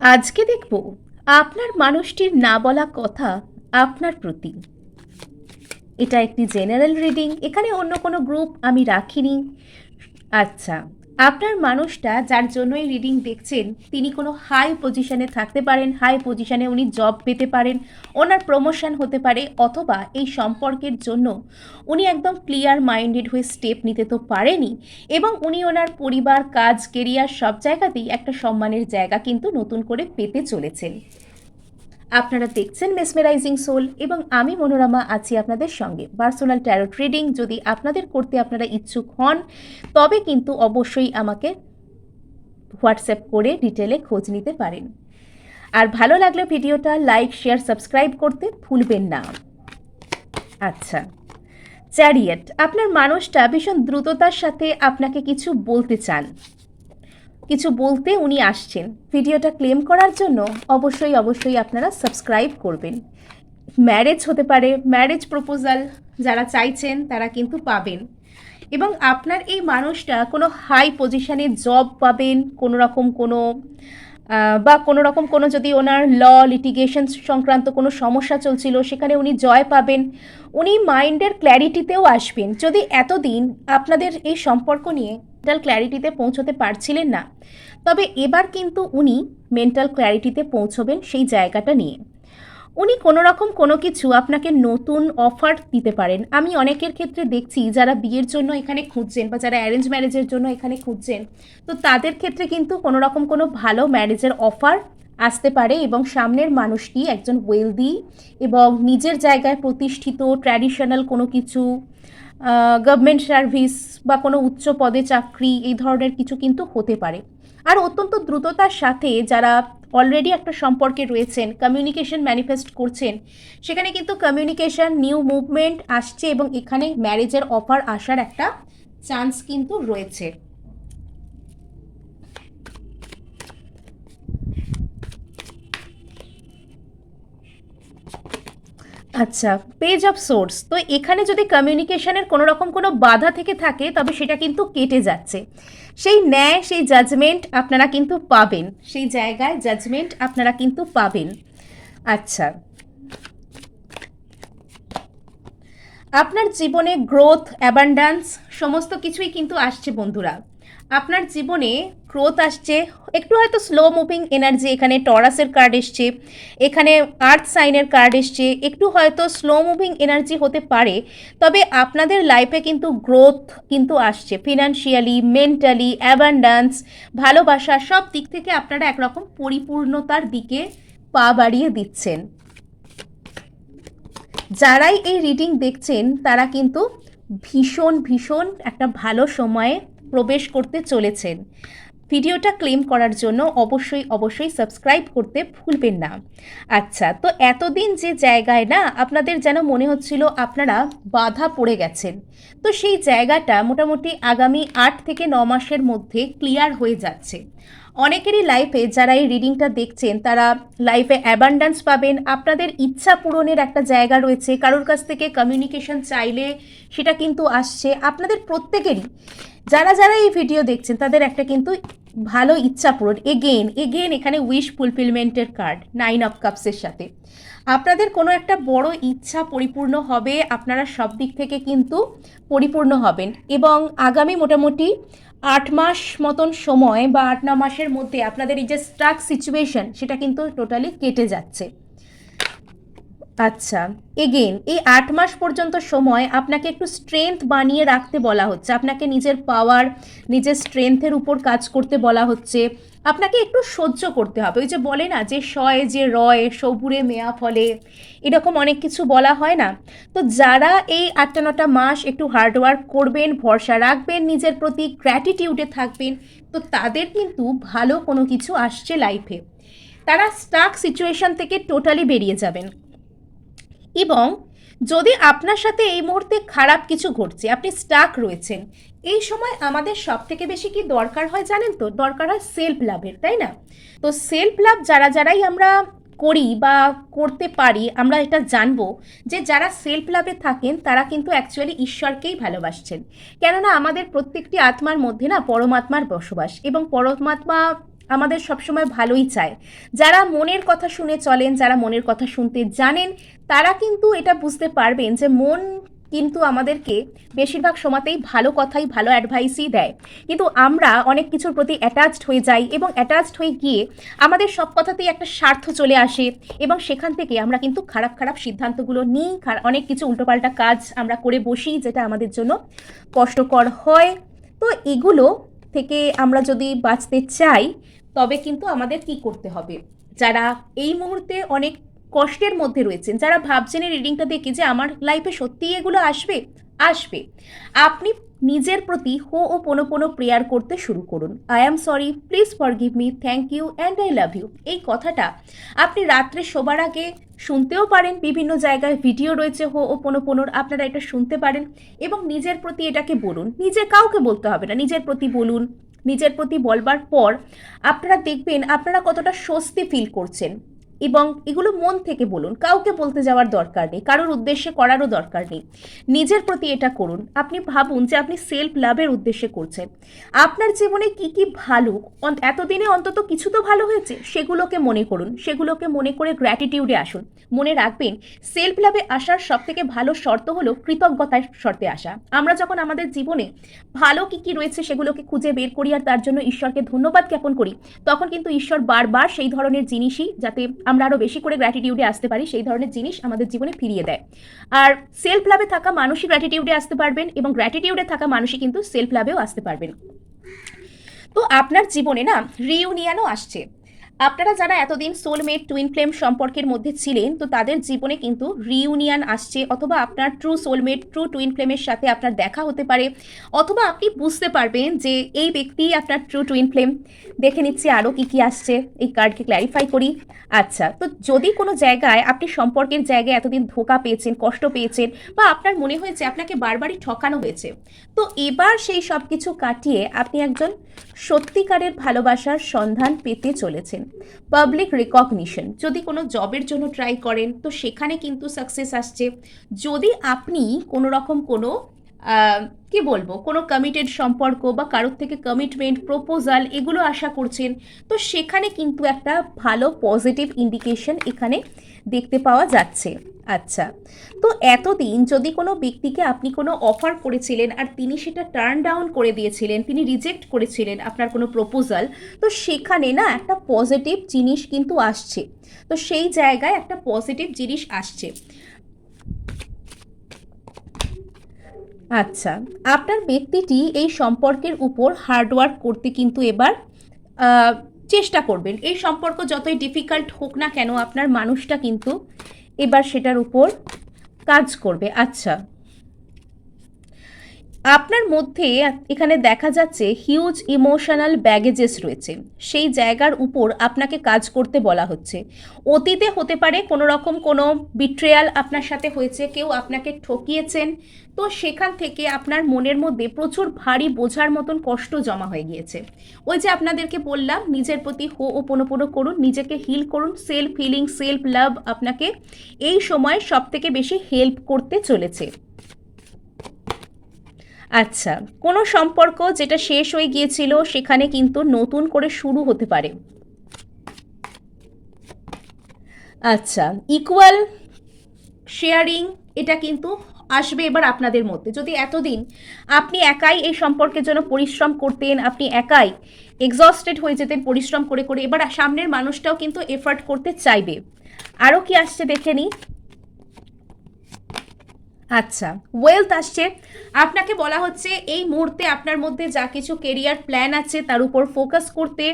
আজকে দেখব আপনার মানুষটির না বলা কথা আপনার প্রতি। এটা একটি জেনারেল রিডিং, এখানে অন্য কোনো গ্রুপ আমি রাখিনি। আচ্ছা। আপনার মানুষটা যার জন্য এই রিডিং দেখছেন, তিনি কোনো হাই পজিশনে থাকতে পারেন হাই পজিশনে উনি জব পেতে পারেন, ওনার প্রমোশন হতে পারে, অথবা এই সম্পর্কের জন্য উনি একদম ক্লিয়ার মাইন্ডেড হয়ে স্টেপ নিতে তো পারেনি, এবং উনি ওনার পরিবার, কাজ কেরিয়ার সব জায়গাতেই একটা সম্মানের জায়গা কিন্তু নতুন করে পেতে চলেছেন। আপনারা দেখছেন মেসমেরাইজিং সোল এবং আমি মনোরমা আছি আপনাদের সঙ্গে। পার্সোনাল ট্যারোট রিডিং যদি আপনাদের করতে আপনারা ইচ্ছুক হন, তবে কিন্তু অবশ্যই আমাকে হোয়াটসঅ্যাপ করে ডিটেলে খোঁজ নিতে পারেন। আর ভালো লাগলে ভিডিওটা লাইক শেয়ার সাবস্ক্রাইব করতে ভুলবেন না। আচ্ছা চ্যারিয়েট আপনার মানুষটা ভীষণ দ্রুততার সাথে আপনাকে কিছু বলতে চান। কিছু বলতে উনি আসছেন। ভিডিওটা ক্লেম করার জন্য অবশ্যই অবশ্যই আপনারা সাবস্ক্রাইব করবেন। ম্যারেজ হতে পারে, ম্যারেজ প্রপোজাল যারা চাইছেন তারা কিন্তু পাবেন। এবং আপনার এই মানুষটা কোনো হাই পজিশনে জব পাবেন, কোনো রকম কোনো বা কোনো রকম কোনো যদি ওনার ল লিটিগেশন সংক্রান্ত কোনো সমস্যা চলছিল, সেখানে উনি জয় পাবেন। উনি মাইন্ডের ক্ল্যারিটিতেও আসবেন। যদি এতদিন আপনাদের এই সম্পর্ক নিয়ে মেন্টাল ক্ল্যারিটিতে পৌঁছতে পারছিলেন না। তবে এবার কিন্তু উনি মেন্টাল ক্ল্যারিটিতে পৌঁছবেন সেই জায়গাটা নিয়ে। উনি কোনো রকম কোনো কিছু আপনাকে নতুন অফার দিতে পারেন। আমি অনেকের ক্ষেত্রে দেখছি যারা বিয়ের জন্য এখানে খুঁজছেন বা যারা অ্যারেঞ্জ ম্যারেজের জন্য এখানে খুঁজছেন, তো তাদের ক্ষেত্রে কিন্তু কোনো রকম কোনো ভালো ম্যারেজের অফার আসতে পারে এবং সামনের মানুষটি একজন ওয়েলদি এবং নিজের জায়গায় প্রতিষ্ঠিত ট্র্যাডিশনাল কোনো কিছু গভর্নমেন্ট সার্ভিস বা কোনো উচ্চ পদে চাকরি, এই ধরনের কিছু কিন্তু হতে পারে। আর অত্যন্ত দ্রুততার সাথে যারা অলরেডি একটা সম্পর্কে রয়েছেন কমিউনিকেশন ম্যানিফেস্ট করছেন, সেখানে কিন্তু কমিউনিকেশন নিউ মুভমেন্ট আসছে এবং এখানে ম্যারেজের অফার আসার একটা চান্স কিন্তু রয়েছে। আচ্ছা পেজ অফ সোর্স তো এখানে যদি কমিউনিকেশনের কোনো রকম কোনো বাধা থেকে থাকে, তবে সেটা কিন্তু কেটে যাচ্ছে। সেই ন্যায়, সেই জাজমেন্ট আপনারা কিন্তু পাবেন। সেই জায়গায় জাজমেন্ট আপনারা কিন্তু পাবেন। আচ্ছা। আপনার জীবনে গ্রোথ অ্যাবান্ডান্স সমস্ত কিছুই কিন্তু আসছে বন্ধুরা। আপনার জীবনে গ্রোথ আসছে, একটু হয়তো স্লো মুভিং এনার্জি এখানে টরাসের কার্ড এসছে, এখানে আর্থ সাইনের কার্ড এসছে, একটু হয়তো স্লো মুভিং এনার্জি হতে পারে, তবে আপনাদের লাইফে কিন্তু গ্রোথ কিন্তু আসছে ফিনান্সিয়ালি মেন্টালি অ্যাবান্ডান্স ভালোবাসা, সব দিক থেকে আপনারা একরকম পরিপূর্ণতার দিকে পা বাড়িয়ে দিচ্ছেন। যারাই এই রিডিং দেখছেন, তারা কিন্তু ভীষণ ভীষণ একটা ভালো সময়ে প্রবেশ করতে চলেছেন। ভিডিওটা ক্লেম করার জন্য অবশ্যই অবশ্যই সাবস্ক্রাইব করতে ভুলবেন না। আচ্ছা তো এতদিন যে জায়গায় না, আপনাদের যেন মনে হচ্ছিল আপনারা বাধা পড়ে গেছেন। তো সেই জায়গাটা মোটামুটি আগামী আট থেকে ন মাসের মধ্যে ক্লিয়ার হয়ে যাচ্ছে। অনেকেরই লাইফে যারা এই রিডিংটা দেখছেন, তারা লাইফে অ্যাবান্ডান্স পাবেন। আপনাদের ইচ্ছা পূরণের একটা জায়গা রয়েছে। কারোর কাছ থেকে কমিউনিকেশন চাইলে সেটা কিন্তু আসছে। আপনাদের প্রত্যেকেরই, যারা যারা এই ভিডিও দেখছেন, তাদের একটা কিন্তু ভালো ইচ্ছা পূরণ। এগেন এগেন এখানে উইশ ফুলফিলমেন্টের কার্ড নাইন অফ কাপসের সাথে। আপনাদের কোনো একটা বড় ইচ্ছা পরিপূর্ণ হবে, আপনারা সব দিক থেকে কিন্তু পরিপূর্ণ হবেন। এবং আগামী মোটামুটি আট মাস মতন সময় বা আট, ন মাসের মধ্যে আপনাদের এই যে স্ট্রাক সিচুয়েশন সেটা কিন্তু টোটালি কেটে যাচ্ছে। আচ্ছা এগেন এই আট মাস পর্যন্ত সময় আপনাকে একটু স্ট্রেংথ বানিয়ে রাখতে বলা হচ্ছে। আপনাকে নিজের পাওয়ার নিজের স্ট্রেংথের উপর কাজ করতে বলা হচ্ছে। আপনাকে একটু সহ্য করতে হবে। ওই যে বলে না যে শয়ে যে রয়, সবুরে মেয়া ফলে, এরকম অনেক কিছু বলা হয় না। তো যারা এই আটটা নটা মাস একটু হার্ডওয়ার্ক করবেন, ভরসা রাখবেন, নিজের প্রতি গ্র্যাটিটিউডে থাকবেন, তো তাদের কিন্তু ভালো কোনো কিছু আসছে লাইফে তারা স্টাক সিচুয়েশন থেকে টোটালি বেরিয়ে যাবেন। এবং যদি আপনার সাথে এই মুহূর্তে খারাপ কিছু ঘটছে, আপনি স্টাক রয়েছেন, এই সময় আমাদের সব থেকে বেশি কি দরকার হয় জানেন তো? দরকার হয় সেলফ লাভের তাই না? তো সেলফ লাভ যারা যারাই আমরা করি বা করতে পারি, আমরা এটা জানব যে যারা সেলফ লাভে থাকেন, তারা কিন্তু অ্যাকচুয়ালি ঈশ্বরকেই ভালোবাসছেন। কেননা আমাদের প্রত্যেকটি আত্মার মধ্যে না পরমাত্মার বসবাস এবং পরমাত্মা আমাদের সবসময় ভালোই চায়। যারা মনের কথা শুনে চলেন, যারা মনের কথা শুনতে জানেন, তারা কিন্তু এটা বুঝতে পারবেন যে মন কিন্তু আমাদেরকে বেশিরভাগ সময়তেই ভালো কথাই, ভালো অ্যাডভাইসই দেয়। কিন্তু আমরা অনেক কিছুর প্রতি অ্যাটাচড হয়ে যাই এবং অ্যাটাচড হয়ে গিয়ে আমাদের সব কথাতেই একটা স্বার্থ চলে আসে এবং সেখান থেকে আমরা কিন্তু খারাপ খারাপ সিদ্ধান্তগুলো নিই। অনেক কিছু উল্টোপাল্টা কাজ আমরা করে বসি যেটা আমাদের জন্য কষ্টকর হয়। তো এগুলো থেকে আমরা যদি বাঁচতে চাই তবে কিন্তু আমাদের কি করতে হবে? যারা এই মুহূর্তে অনেক কষ্টের মধ্যে রয়েছেন, যারা ভাবছেন এই রিডিংটা দেখে যে আমার লাইফে সত্যিই এগুলো আসবে আসবে। আপনি নিজের প্রতি হো ও পোনো পোনো প্রেয়ার করতে শুরু করুন। I am sorry please forgive me thank you and I love you এই কথাটা আপনি রাত্রে শোবার আগে শুনতেও পারেন, বিভিন্ন জায়গায় ভিডিও রয়েছে হো ও পোনো পোনোর, আপনারা এটা শুনতে পারেন এবং নিজের প্রতি এটাকে বলুন। নিজে কাউকে বলতে হবে না, নিজের প্রতি বলুন নিজের প্রতি বলবার পর আপনারা দেখবেন আপনারা কতটা স্বস্তি ফিল করছেন। এবং এগুলো মন থেকে বলুন, কাউকে বলতে যাওয়ার দরকার নেই, কারোর উদ্দেশ্যে করারও দরকার নেই। নিজের প্রতি এটা করুন, আপনি ভাবুন যে আপনি সেলফ লাভের উদ্দেশ্যে করছেন। আপনার জীবনে কি কি ভালো এতদিনে অন্তত কিছু তো ভালো হয়েছে, সেগুলোকে মনে করুন, সেগুলোকে মনে করে গ্র্যাটিটিউডে আসুন। মনে রাখবেন সেলফ লাভে আসার সব থেকে ভালো শর্ত হলো কৃতজ্ঞতার শর্তে আসা। আমরা যখন আমাদের জীবনে ভালো কি কি রয়েছে সেগুলোকে খুঁজে বের করি আর তার জন্য ঈশ্বরকে ধন্যবাদ জ্ঞাপন করি, তখন কিন্তু ঈশ্বর বারবার সেই ধরনের জিনিসই যাতে আমরা আরও বেশি করে গ্র্যাটিটিউডে আসতে পারি, সেই ধরনের জিনিস আমাদের জীবনে ফিরিয়ে দেয়। আর সেলফ লাভে থাকা মানুষই গ্র্যাটিটিউডে আসতে পারবেন এবং গ্র্যাটিটিউডে থাকা মানুষই কিন্তু সেলফ লাভেও আসতে পারবেন। তো আপনার জীবনে না রিউনিয়নও আসছে। আপনারা যারা এতদিন সোলমেট টুইন ফ্লেম সম্পর্কের মধ্যে ছিলেন, তো তাদের জীবনে কিন্তু রিউনিয়ন আসছে, অথবা আপনার ট্রু সোলমেট ট্রু টুইন ফ্লেমের সাথে আপনার দেখা হতে পারে, অথবা আপনি বুঝতে পারবেন যে এই ব্যক্তি আপনার ট্রু টুইন ফ্লেম দেখে নিচ্ছি আরও কী কী আসছে, এই কার্ডকে ক্ল্যারিফাই করি। আচ্ছা তো যদি কোনো জায়গায় আপনি সম্পর্কের জায়গায় এতদিন ধোকা পেয়েছেন, কষ্ট পেয়েছেন, বা আপনার মনে হয়েছে আপনাকে বারবারই ঠকানো হয়েছে, তো এবার সেই সব কিছু কাটিয়ে আপনি একজন সত্যিকারের ভালোবাসার সন্ধান পেতে চলেছেন। পাবলিক রিকগনিশন যদি কোনো জবের জন্য ট্রাই করেন, তো সেখানে কিন্তু সাকসেস আসছে। যদি আপনি কোনো রকম কোনো কি বলব? কোনো কমিটেড সম্পর্ক বা কারোর থেকে কমিটমেন্ট প্রপোজাল এগুলো আশা করছেন। তো সেখানে কিন্তু একটা ভালো পজিটিভ ইন্ডিকেশন এখানে দেখতে পাওয়া যাচ্ছে। আচ্ছা তো এতদিন যদি কোনো ব্যক্তিকে আপনি কোনো অফার করেছিলেন আর তিনি সেটা টার্ন ডাউন করে দিয়েছিলেন, তিনি রিজেক্ট করেছিলেন আপনার কোনো প্রপোজাল তো সেখানে না একটা পজিটিভ জিনিস কিন্তু আসছে। তো সেই জায়গায় একটা পজিটিভ জিনিস আসছে। আচ্ছা আপনার ব্যক্তিটি এই সম্পর্কের উপর হার্ডওয়ার্ক করতে কিন্তু এবার চেষ্টা করবেন। এই সম্পর্ক যতই ডিফিকাল্ট হোক না কেন, আপনার মানুষটা কিন্তু এবার সেটার উপর কাজ করবে। আচ্ছা আপনার মধ্যে এখানে দেখা যাচ্ছে হিউজ ইমোশনাল ব্যাগেজেস রয়েছে। সেই জায়গার উপর আপনাকে কাজ করতে বলা হচ্ছে। অতীতে হতে পারে কোনো রকম কোনো বিট্রেয়াল আপনার সাথে হয়েছে, কেউ আপনাকে ঠকিয়েছেন। তো সেখান থেকে আপনার মনের মধ্যে প্রচুর ভারী বোঝার মতন কষ্ট জমা হয়ে গিয়েছে। ওই যে আপনাদেরকে বললাম, নিজের প্রতি হো ও পোনো করুন, নিজেকে হিল করুন সেলফ হিলিং সেলফ লাভ আপনাকে এই সময় সব থেকে বেশি হেল্প করতে চলেছে। আচ্ছা কোনো সম্পর্ক যেটা শেষ হয়ে গিয়েছিল সেখানে কিন্তু নতুন করে শুরু হতে পারে। আচ্ছা ইকুয়াল শেয়ারিং এটা কিন্তু আসবে এবার আপনাদের মধ্যে। যদি এতদিন আপনি একাই এই সম্পর্কের জন্য পরিশ্রম করতেন, আপনি একাই এক্সস্টেড হয়ে যেতেন পরিশ্রম করে করে, এবার সামনের মানুষটাও কিন্তু এফার্ট করতে চাইবে। আরও কি আসছে দেখে নিই। আচ্ছা ওয়েলথ আসছে। আপনাকে বলা হচ্ছে এই মুহূর্তে আপনার মধ্যে যা কিছু কেরিয়ার প্ল্যান আছে তার উপর ফোকাস করতে,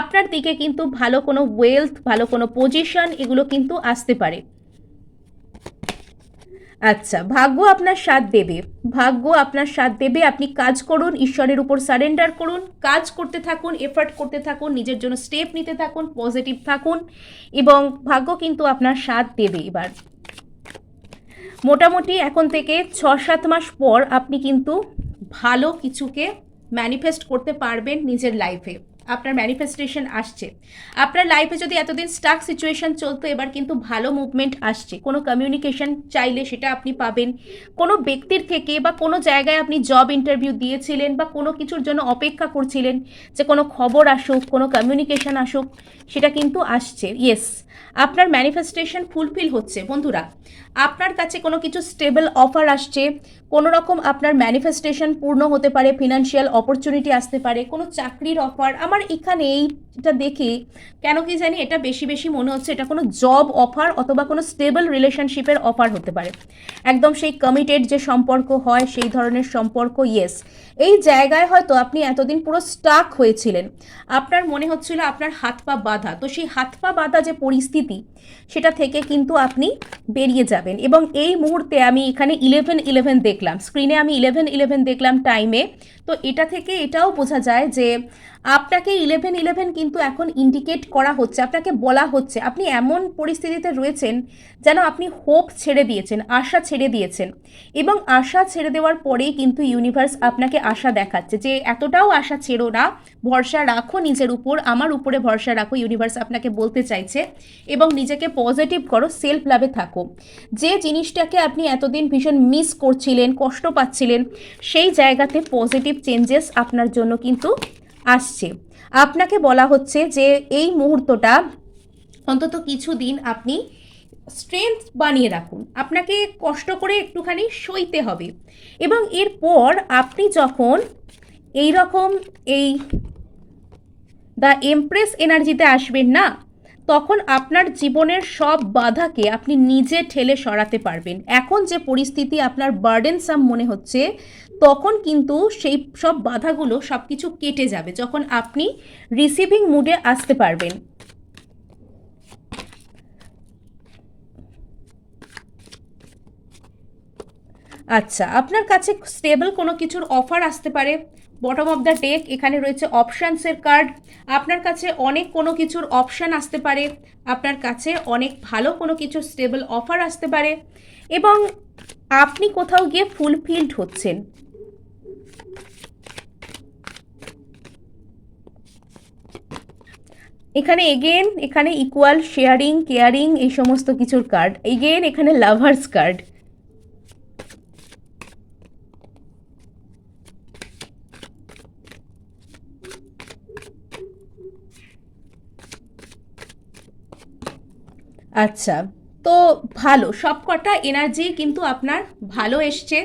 আপনার দিকে কিন্তু ভালো কোনো ওয়েলথ ভালো কোনো পজিশন এগুলো কিন্তু আসতে পারে। আচ্ছা ভাগ্য আপনার সাথ দেবে। ভাগ্য আপনার সাথ দেবে, আপনি কাজ করুন, ঈশ্বরের উপর সারেন্ডার করুন, কাজ করতে থাকুন এফার্ট করতে থাকুন, নিজের জন্য স্টেপ নিতে থাকুন পজিটিভ থাকুন এবং ভাগ্য কিন্তু আপনার সাথ দেবে এবার। মোটামুটি এখন থেকে ছ সাত মাস পর আপনি কিন্তু ভালো কিছুকে ম্যানিফেস্ট করতে পারবেন নিজের লাইফে আপনার ম্যানিফেস্টেশন আসছে। আপনার লাইফে যদি এতদিন স্টাক সিচুয়েশন চলতো, এবার কিন্তু ভালো মুভমেন্ট আসছে। কোনো কমিউনিকেশন চাইলে সেটা আপনি পাবেন। কোনো ব্যক্তির থেকে বা কোনো জায়গায় আপনি জব ইন্টারভিউ দিয়েছিলেন বা কোনো কিছুর জন্য অপেক্ষা করছিলেন যে কোনো খবর আসুক, কোনো কমিউনিকেশন আসুক, সেটা কিন্তু আসছে। ইয়েস আপনার ম্যানিফেস্টেশন ফুলফিল হচ্ছে। বন্ধুরা, আপনার কাছে কোনো কিছু স্টেবল অফার আসছে, কোনো রকম আপনার ম্যানিফেস্টেশন পূর্ণ হতে পারে ফিনান্সিয়াল অপরচুনিটি আসতে পারে, কোনো চাকরির অফার আমার এখানে এইটা দেখে, কেন কি জানি এটা বেশি বেশি মনে হচ্ছে এটা কোনো জব অফার অথবা কোনো স্টেবল রিলেশনশিপের অফার হতে পারে। একদম সেই কমিটেড যে সম্পর্ক হয়, সেই ধরনের সম্পর্ক ইয়েস এই জায়গায় হয়তো আপনি এতদিন পুরো স্টাক হয়েছিলেন। আপনার মনে হচ্ছিল আপনার হাত পা বাঁধা। তো সেই হাত পা বাঁধা যে পরিস্থিতি, সেটা থেকে কিন্তু আপনি বেরিয়ে যাবেন। এবং এই মুহূর্তে আমি এখানে ইলেভেন ইলেভেন দেখলাম। স্ক্রিনে আমি ইলেভেন ইলেভেন দেখলাম টাইমে তো এটা থেকে এটাও বোঝা যায় যে আপনাকে ইলেভেন ইলেভেন কিন্তু এখন ইন্ডিকেট করা হচ্ছে, আপনাকে বলা হচ্ছে, আপনি এমন পরিস্থিতিতে রয়েছেন যেন আপনি হোপ ছেড়ে দিয়েছেন, আশা ছেড়ে দিয়েছেন। এবং আশা ছেড়ে দেওয়ার পরেই কিন্তু ইউনিভার্স আপনাকে আশা দেখাচ্ছে যে এতটাও আশা ছেড়ো না, ভরসা রাখো নিজের উপর, আমার উপরে ভরসা রাখো ইউনিভার্স আপনাকে বলতে চাইছে এবং নিজেকে পজিটিভ করো সেলফ লাভে থাকো। যে জিনিসটাকে আপনি এতদিন ভীষণ মিস করছিলেন, কষ্ট পাচ্ছিলেন, সেই জায়গাতে পজিটিভ চেঞ্জেস আপনার জন্য কিন্তু আসছে। আপনাকে বলা হচ্ছে যে এই মুহূর্তটা অন্তত কিছুদিন আপনি স্ট্রেংথ বানিয়ে রাখুন। আপনাকে কষ্ট করে একটুখানি সইতে হবে। এবং এরপর আপনি যখন এই রকম এই দ্য এমপ্রেস এনার্জিতে আসবেন না, তখন আপনার জীবনের সব বাধাকে আপনি নিজে ঠেলে সরাতে পারবেন। এখন যে পরিস্থিতি, আপনার বার্ডেনসাম মনে হচ্ছে তখন কিন্তু সেই সব বাধাগুলো সব কিছু কেটে যাবে যখন আপনি রিসিভিং মুডে আসতে পারবেন। আচ্ছা আপনার কাছে স্টেবল কোনো কিছুর অফার আসতে পারে। বটম অফ দ্য ডেক এখানে রয়েছে অপশানসের কার্ড আপনার কাছে অনেক কোনো কিছুর অপশান আসতে পারে। আপনার কাছে অনেক ভালো কোনো কিছুর স্টেবল অফার আসতে পারে। এবং আপনি কোথাও গিয়ে ফুলফিলড হচ্ছেন। এখানে এগেন এখানে ইকুয়াল শেয়ারিং কেয়ারিং এই সমস্ত কিছুর কার্ড এগেন এখানে লাভার্স কার্ড আচ্ছা তো ভালো সব কটা এনার্জি কিন্তু আপনার ভালো এসছে।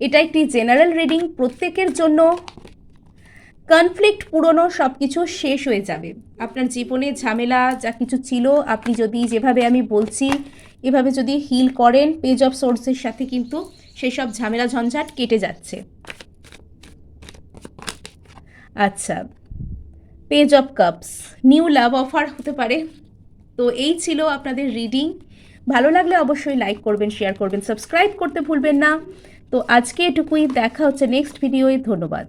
এটা একটি জেনারেল রিডিং প্রত্যেকের জন্য কনফ্লিক্ট পুরনো সব কিছু শেষ হয়ে যাবে। আপনার জীবনে ঝামেলা, যা কিছু ছিল, আপনি যদি যেভাবে আমি বলছি, এভাবে যদি হিল করেন পেজ অফ সোর্সের সাথে কিন্তু সেই সব ঝামেলা ঝঞ্ঝাট কেটে যাচ্ছে। আচ্ছা page of cups new love offer হতে পারে। তো এই ছিল আপনাদের রিডিং ভালো লাগলে অবশ্যই লাইক করবেন শেয়ার করবেন সাবস্ক্রাইব করতে ভুলবেন না। তো আজকে এটুকুই, দেখা হচ্ছে নেক্সট ভিডিওয়ে ধন্যবাদ।